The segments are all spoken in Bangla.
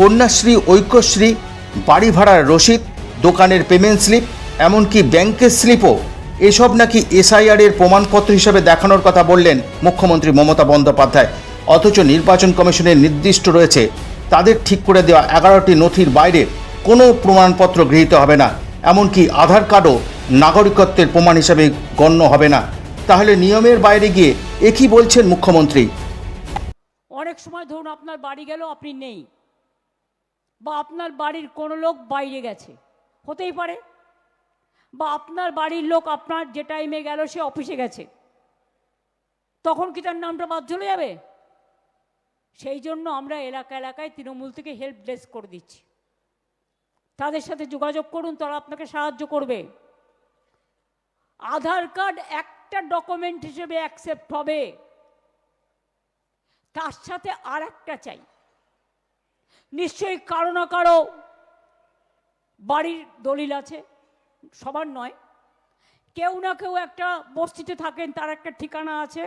কন্যাশ্রী, ঐক্যশ্রী বাড়ি ভাড়ার রসিদ, দোকানের পেমেন্ট স্লিপ এমনকি ব্যাংকের স্লিপও এসব নাকি এসআইআর এর প্রমাণপত্র হিসেবে দেখানোর কথা বললেন মুখ্যমন্ত্রী মমতা বন্দ্যোপাধ্যায়। অথচ নির্বাচন কমিশনের নির্দিষ্ট রয়েছে। তাদের ঠিক করে দেওয়া এগারোটি নথির বাইরে কোনো প্রমাণপত্র গৃহীত হবে না। এমনকি আধার কার্ডও নাগরিকত্বের প্রমাণ হিসাবে গণ্য হবে না। তাহলে নিয়মের বাইরে গিয়ে একই বলছেন মুখ্যমন্ত্রী? অনেক সময় ধরুন আপনার বাড়ি গেল, আপনি নেই। বা আপনার বাড়ির কোনো লোক বাইরে গেছে, হতেই পারে। বা আপনার বাড়ির লোক আপনার যে টাইমে গেল, সে অফিসে গেছে। তখন কি তার নামটা বাদ চলে যাবে? সেই জন্য আমরা এলাকা এলাকায় তৃণমূল থেকে হেল্প ডেস্ক করে দিচ্ছি। তাদের সাথে যোগাযোগ করুন, তারা আপনাকে সাহায্য করবে। আধার কার্ড একটা ডকুমেন্ট হিসেবে অ্যাকসেপ্ট হবে। তার সাথে আর একটা চাই। নিশ্চয়ই কারও না কারও বাড়ির দলিল আছে, সবার নয়। কেউ না কেউ একটা বস্তিতে থাকেন, তার একটা ঠিকানা আছে,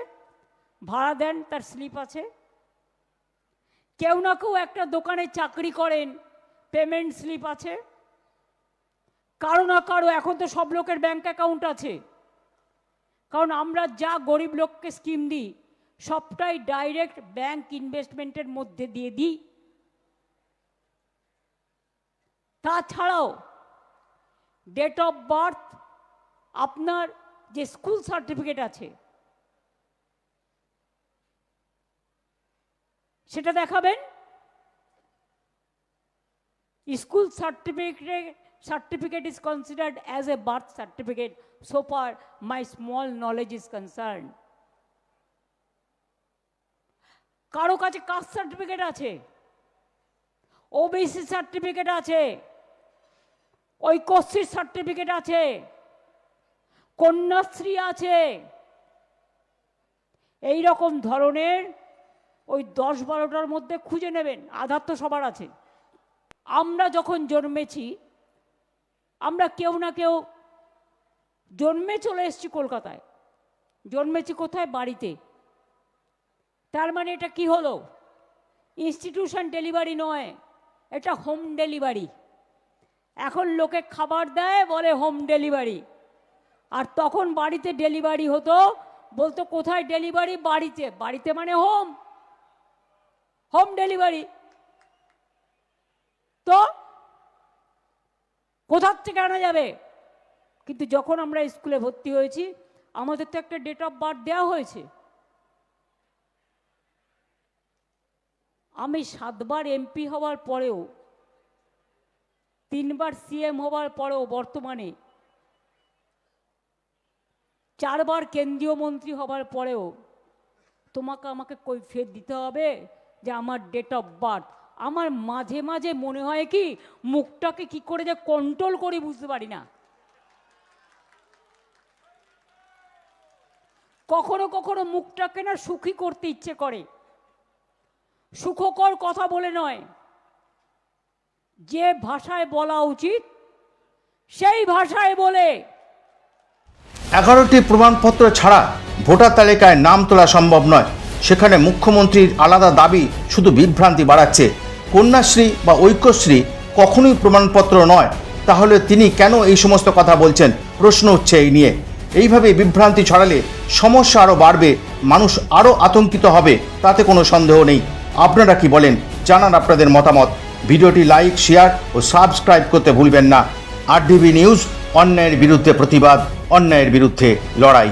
ভাড়া দেন, তার স্লিপ আছে। কেউ না কেউ একটা দোকানে চাকরি করেন, পেমেন্ট স্লিপ আছে। কারও না কারও, এখন তো সব লোকের ব্যাঙ্ক অ্যাকাউন্ট আছে। কারণ আমরা যা গরিব লোককে স্কিম দিই, সবটাই ডাইরেক্ট ব্যাংক ইনভেস্টমেন্টের মধ্যে দিয়ে দিই। তাছাড়াও ডেট অফ বার্থ আপনার যে স্কুল সার্টিফিকেট আছে, সেটা দেখাবেন। স্কুল সার্টিফিকেটে certificate is considered as a birth certificate so far my small knowledge is concern কারও কাছে কাস্ট সার্টিফিকেট আছে ওবিসি সার্টিফিকেট আছে ঐক্যশ্রীর সার্টিফিকেট আছে। কন্যাশ্রী আছে। এই রকম ধরনের ওই দশ বারোটার মধ্যে খুঁজে নেবেন, আধার তো সবার আছে। আমরা যখন জন্মেছি, আমরা কেউ না কেউ জন্মে চলে এসেছি কলকাতায়। জন্মেছি কোথায়? বাড়িতে। তার মানে এটা কি হলো? ইনস্টিটিউশন ডেলিভারি নয়, এটা হোম ডেলিভারি এখন লোকে খাবার দেয়, বলে হোম ডেলিভারি আর তখন বাড়িতে ডেলিভারি হতো, বলতো, কোথায় ডেলিভারি বাড়িতে। বাড়িতে মানে হোম হোম ডেলিভারি তো কোথার থেকে আনা যাবে? কিন্তু যখন আমরা স্কুলে ভর্তি হয়েছি, আমাদের তো একটা ডেট অফ বার্থ দেওয়া হয়েছে। আমি সাতবার এমপি হওয়ার পরেও তিনবার সিএম হওয়ার পরেও বর্তমানে চারবার কেন্দ্রীয় মন্ত্রী হবার পরেও তোমাকে আমাকে কৈফিয়ত দিতে হবে যে আমার ডেট অফ বার্থ আমার মাঝে মাঝে মনে হয় কি, মুখটাকে কি করে যে কন্ট্রোল করি বুঝতে পারি না। কখনো কখনো মুখটাকে না সুখী করতে ইচ্ছে করে। সুখকর কথা বলে নয়। যে ভাষায় বলা উচিত, সেই ভাষায় বলে। এগারোটি প্রমাণপত্র ছাড়া ভোটার তালিকায় নাম তোলা সম্ভব নয়। সেখানে মুখ্যমন্ত্রীর আলাদা দাবি শুধু বিভ্রান্তি বাড়াচ্ছে। কন্যাশ্রী বা ঐক্যশ্রী কখনোই প্রমাণপত্র নয়। তাহলে তিনি কেন এই সমস্ত কথা বলছেন? প্রশ্ন উঠছে এই নিয়ে। এইভাবে বিভ্রান্তি ছড়ালে সমস্যা আরও বাড়বে, মানুষ আরও আতঙ্কিত হবে, তাতে কোনো সন্দেহ নেই। আপনারা কি বলেন? জানান আপনাদের মতামত। ভিডিওটি লাইক, শেয়ার ও সাবস্ক্রাইব করতে ভুলবেন না। আর ডিবি নিউজ অন্যায়ের বিরুদ্ধে প্রতিবাদ অন্যায়ের বিরুদ্ধে লড়াই।